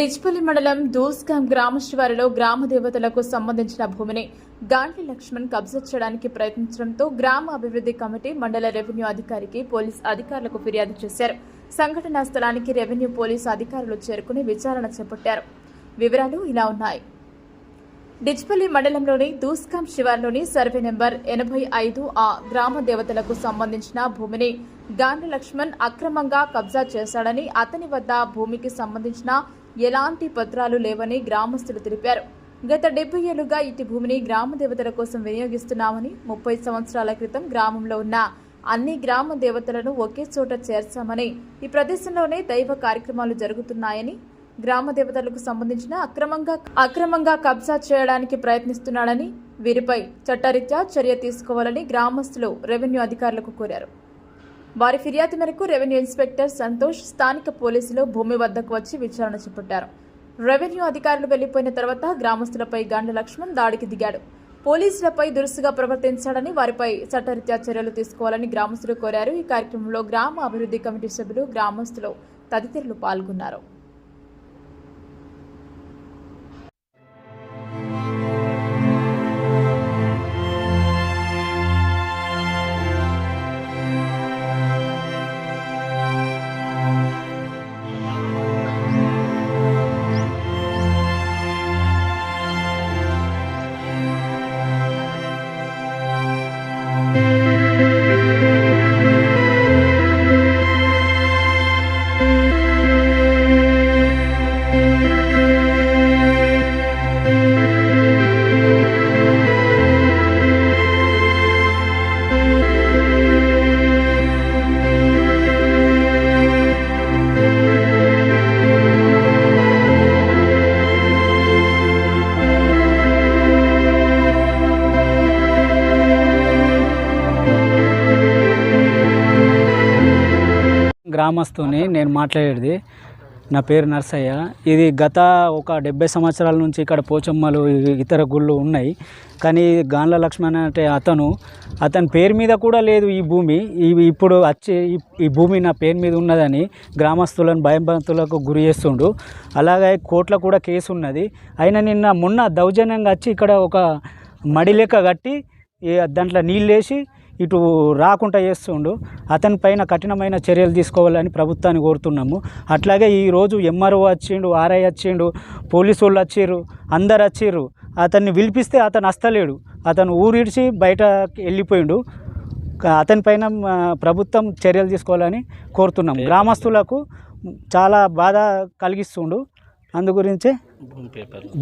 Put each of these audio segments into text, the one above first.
డిజ్పల్లి మండలం దూస్గాం గ్రామ శివారులో గ్రామ దేవతలకు సంబంధించిన భూమిని గాండ్లి లక్ష్మణ్ కబ్జా చేయడానికి ప్రయత్నించడంతో గ్రామ అభివృద్ధి కమిటీ మండల రెవెన్యూ అధికారికి పోలీస్ అధికారులకు ఫిర్యాదు చేశారు. సంఘటనా స్థలానికి రెవెన్యూ పోలీసు అధికారులు చేరుకుని విచారణ చేపట్టారు. వివరాలు ఇలా ఉన్నాయి. డిచ్పల్లి మండలంలోని దూస్కాం శివార్లోని సర్వే నెంబర్ ఎనభై ఐదు ఆ గ్రామ దేవతలకు సంబంధించిన భూమిని గాండ్ల లక్ష్మణ్ అక్రమంగా కబ్జా చేశాడని అతని వద్ద భూమికి సంబంధించిన ఎలాంటి పత్రాలు లేవని గ్రామస్తులు తెలిపారు. గత డెబ్బై ఏళ్ళుగా ఇటు భూమిని గ్రామ దేవతల కోసం వినియోగిస్తున్నామని ముప్పై సంవత్సరాల క్రితం గ్రామంలో ఉన్న అన్ని గ్రామ దేవతలను ఒకే చోట చేర్చామని ఈ ప్రదేశంలోనే దైవ కార్యక్రమాలు జరుగుతున్నాయని గ్రామ దేవతలకు సంబంధించిన అక్రమంగా అక్రమంగా కబ్జా చేయడానికి ప్రయత్నిస్తున్నాడని వీరిపై చట్టరీత్యా చర్య తీసుకోవాలని గ్రామస్తులు రెవెన్యూ అధికారులకు కోరారు. వారి ఫిర్యాదు మేరకు రెవెన్యూ ఇన్స్పెక్టర్ సంతోష్ స్థానిక పోలీసులు భూమి వద్దకు వచ్చి విచారణ చేపట్టారు. రెవెన్యూ అధికారులు వెళ్ళిపోయిన తర్వాత గ్రామస్తులపై గండ లక్ష్మణ్ దాడికి దిగాడు. పోలీసులపై దురుసుగా ప్రవర్తించాడని వారిపై చట్టరీత్యా చర్యలు తీసుకోవాలని గ్రామస్తులు కోరారు. ఈ కార్యక్రమంలో గ్రామ అభివృద్ధి కమిటీ సభ్యులు గ్రామస్తులు తదితరులు పాల్గొన్నారు. గ్రామస్తుని నేను మాట్లాడేది. నా పేరు నర్సయ్య. ఇది గత ఒక డెబ్బై సంవత్సరాల నుంచి ఇక్కడ పోచమ్మలు ఇతర గుళ్ళు ఉన్నాయి. కానీ గాన్ల లక్ష్మణ్ అంటే అతను అతని పేరు మీద కూడా లేదు ఈ భూమి. ఇప్పుడు వచ్చి ఈ- భూమి నా పేరు మీద ఉన్నదని గ్రామస్తులను భయభక్తులకు గురి చేస్తుండు. అలాగే కోర్టులో కూడా కేసు ఉన్నది. అయినా నిన్న మొన్న దౌర్జన్యంగా వచ్చి ఇక్కడ ఒక మడి లెక్క కట్టి దాంట్లో నీళ్ళు వేసి ఇటు రాకుండా చేస్తుండు. అతని పైన కఠినమైన చర్యలు తీసుకోవాలని ప్రభుత్వాన్ని కోరుతున్నాము. అట్లాగే ఈరోజు ఎంఆర్ఓ వచ్చిండు ఆర్ఐ వచ్చిండు పోలీసు వాళ్ళు వచ్చిర్రు అందరు వచ్చిర్రు. అతన్ని పిలిపిస్తే అతను వస్తలేడు అతను ఊరిడిచి బయట వెళ్ళిపోయిండు. అతని పైన ప్రభుత్వం చర్యలు తీసుకోవాలని కోరుతున్నాం గ్రామస్తులకు చాలా బాధ కలిగిస్తుండు. అందు గురించే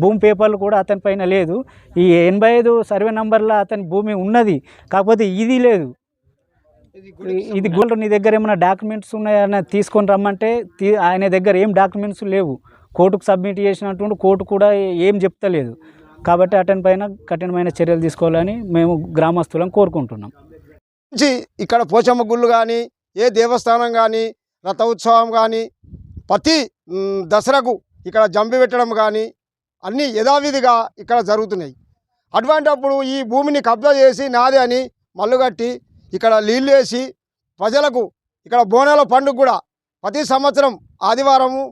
భూమి పేపర్లు. కూడా అతని పైన లేదు. ఈ ఎనభై ఐదు సర్వే నంబర్లో అతని భూమి ఉన్నది. కాకపోతే ఇది లేదు. ఇది గోల్డ్ నీ దగ్గర ఏమైనా డాక్యుమెంట్స్ ఉన్నాయని తీసుకొని రమ్మంటే తీ ఆయన దగ్గర ఏం డాక్యుమెంట్స్ లేవు. కోర్టుకు సబ్మిట్ చేసినటువంటి కోర్టు కూడా ఏం చెప్తలేదు. కాబట్టి అతని పైన కఠినమైన చర్యలు తీసుకోవాలని మేము గ్రామస్తులను కోరుకుంటున్నాం. ఇక్కడ పోచమ్మ గుళ్ళు కానీ ఏ దేవస్థానం కానీ రథ ఉత్సవం కానీ ప్రతి దసరాకు ఇక్కడ జంపి పెట్టడం కానీ అన్నీ యథావిధిగా ఇక్కడ జరుగుతున్నాయి. అటువంటప్పుడు ఈ భూమిని కబ్జా చేసి నాదే అని మల్లుగట్టి ఇక్కడ నీళ్ళు వేసి ప్రజలకు ఇక్కడ బోనాల పండుగ కూడా ప్రతి సంవత్సరం ఆదివారము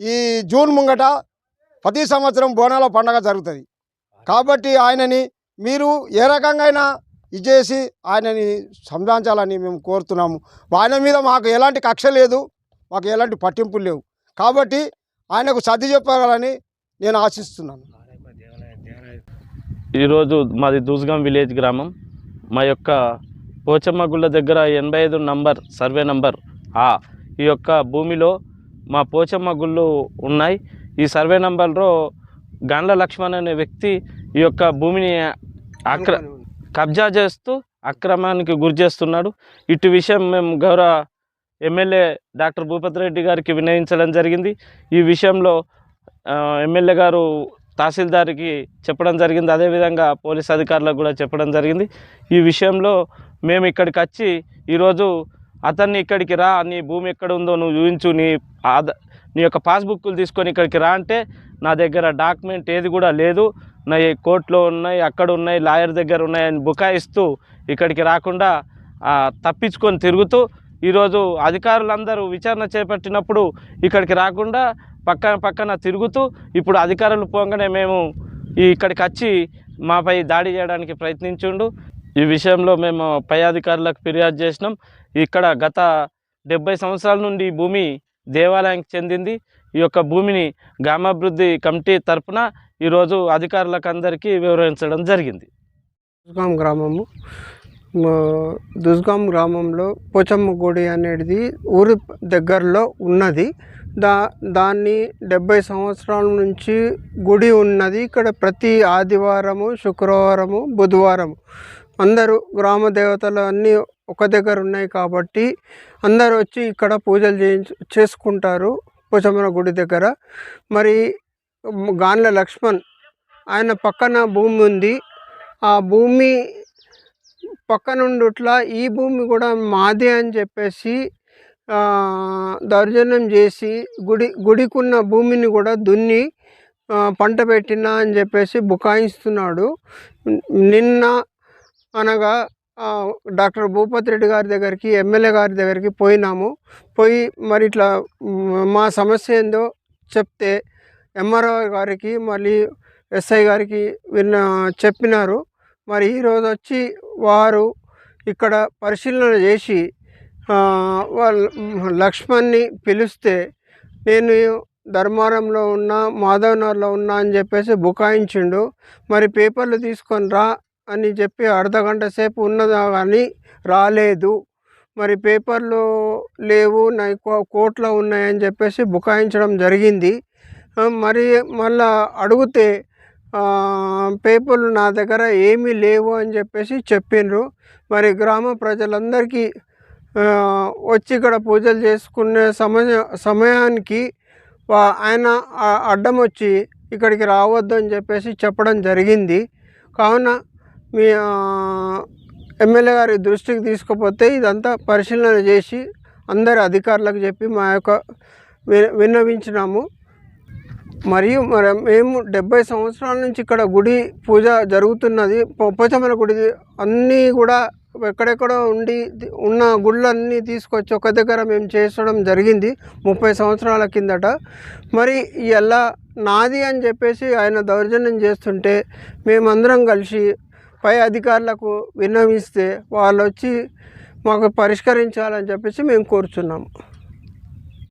ఈ జూన్ ముంగట ప్రతి సంవత్సరం బోనాల పండుగ జరుగుతుంది. కాబట్టి ఆయనని మీరు ఏ రకంగా అయినా ఇచ్చేసి ఆయనని సంధానించాలని మేము కోరుతున్నాము. ఆయన మీద మాకు ఎలాంటి కక్ష లేదు మాకు ఎలాంటి పట్టింపులు లేవు. కాబట్టి ఆయనకు సర్ది చెప్పాలని నేను ఆశిస్తున్నాను. ఈరోజు మాది దూస్గాం విలేజ్ గ్రామం. మా యొక్క పోచమ్మ గుళ్ళ దగ్గర ఎనభై ఐదు నంబర్ సర్వే నంబర్ ఆ ఈ యొక్క భూమిలో మా పోచమ్మ గుళ్ళు ఉన్నాయి. ఈ సర్వే నంబర్లో గాండ్ల లక్ష్మణ్ అనే వ్యక్తి ఈ యొక్క భూమిని అక్ర కబ్జా చేస్తూ అక్రమానికి గురి చేస్తున్నాడు. ఇటు విషయం మేము గౌరవ ఎమ్మెల్యే డాక్టర్ భూపతి రెడ్డి గారికి వినయించడం జరిగింది. ఈ విషయంలో ఎమ్మెల్యే గారు తహసీల్దార్కి చెప్పడం జరిగింది. అదేవిధంగా పోలీస్ అధికారులకు కూడా చెప్పడం జరిగింది. ఈ విషయంలో మేము ఇక్కడికి వచ్చి ఈరోజు అతన్ని ఇక్కడికి రా నీ భూమి ఎక్కడ ఉందో నువ్వు చూపించు నీ ఆధ నీ యొక్క పాస్బుక్లు తీసుకొని ఇక్కడికి రా అంటే నా దగ్గర డాక్యుమెంట్ ఏది కూడా లేదు. నా కోర్టులో ఉన్నాయి అక్కడ ఉన్నాయి లాయర్ దగ్గర ఉన్నాయని బుకాయిస్తూ ఇక్కడికి రాకుండా తప్పించుకొని తిరుగుతూ ఈరోజు అధికారులందరూ విచారణ చేపట్టినప్పుడు ఇక్కడికి రాకుండా పక్కన పక్కన తిరుగుతూ ఇప్పుడు అధికారులు పోగానే మేము ఇక్కడికి వచ్చి మాపై దాడి చేయడానికి ప్రయత్నించుండు. ఈ విషయంలో మేము పై అధికారులకు ఫిర్యాదు చేసినాం. ఇక్కడ గత డెబ్బై సంవత్సరాల నుండి ఈ భూమి దేవాలయానికి చెందింది. ఈ యొక్క భూమిని గ్రామాభివృద్ధి కమిటీ తరపున ఈరోజు అధికారులకు అందరికీ వివరించడం జరిగింది. గ్రామము. దుస్గాం గ్రామంలో పోచమ్మ గుడి అనేది ఊరి దగ్గరలో ఉన్నది. దా దాన్ని డెబ్బై సంవత్సరాల నుంచి గుడి ఉన్నది. ఇక్కడ ప్రతి ఆదివారము శుక్రవారము బుధవారము అందరూ గ్రామ దేవతలు అన్నీ ఒక దగ్గర ఉన్నాయి కాబట్టి అందరూ వచ్చి ఇక్కడ పూజలు చేయించు చేసుకుంటారు పోచమ్మ గుడి దగ్గర. మరి గాన్ల లక్ష్మణ్ ఆయన పక్కన భూమి ఉంది. ఆ భూమి పక్కనుండుట్లా ఈ భూమి కూడా మాదే అని చెప్పేసి దౌర్జన్యం చేసి గుడి గుడికున్న భూమిని కూడా దున్ని పంట పెట్టినా అని చెప్పేసి బుకాయిస్తున్నాడు. నిన్న అనగా డాక్టర్ భూపతి రెడ్డి గారి దగ్గరికి ఎమ్మెల్యే గారి దగ్గరికి పోయినాము. పోయి మరి ఇట్లా మా సమస్య ఏందో చెప్తే ఎంఆర్ఓ గారికి మళ్ళీ ఎస్ఐ గారికి విన్న చెప్పినారు. మరి ఈరోజు వచ్చి వారు ఇక్కడ పరిశీలన చేసి వాళ్ళ లక్ష్మణ్ని పిలిస్తే నేను ధర్మారంలో ఉన్నా మాధవనగర్లో ఉన్నా అని చెప్పేసి బుకాయించిండు. మరి పేపర్లు తీసుకొని రా అని చెప్పి అర్ధ గంట సేపు ఉన్నదా కానీ రాలేదు. మరి పేపర్లు లేవు నా కో- కోర్టులో ఉన్నాయని చెప్పేసి బుకాయించడం జరిగింది. మరి మళ్ళా అడిగితే పేపర్లు నా దగ్గర ఏమీ లేవు అని చెప్పేసి చెప్పిండ్రు. మరి గ్రామ ప్రజలందరికీ వచ్చి ఇక్కడ పూజలు చేసుకునే సమయ సమయానికి ఆయన అడ్డం వచ్చి ఇక్కడికి రావద్దు అని చెప్పేసి చెప్పడం జరిగింది. కావున మీ ఎమ్మెల్యే గారి దృష్టికి తీసుకుపోతే ఇదంతా పరిశీలన చేసి అందరి అధికారులకు చెప్పి మా యొక్క విన్నవించినాము. మరియు మరి మేము డెబ్బై సంవత్సరాల నుంచి ఇక్కడ గుడి పూజ జరుగుతున్నది. పొప్పచమల గుడి అన్నీ కూడా ఎక్కడెక్కడో ఉండి ఉన్న గుళ్ళన్నీ తీసుకొచ్చి ఒక దగ్గర మేము చేసడం జరిగింది ముప్పై సంవత్సరాల కిందట. మరి ఎలా నాది అని చెప్పేసి ఆయన దౌర్జన్యం చేస్తుంటే మేమందరం కలిసి పై అధికారులకు విన్నవిస్తే వాళ్ళు వచ్చి మాకు పరిష్కరించాలని చెప్పేసి మేము కోరుచున్నాము.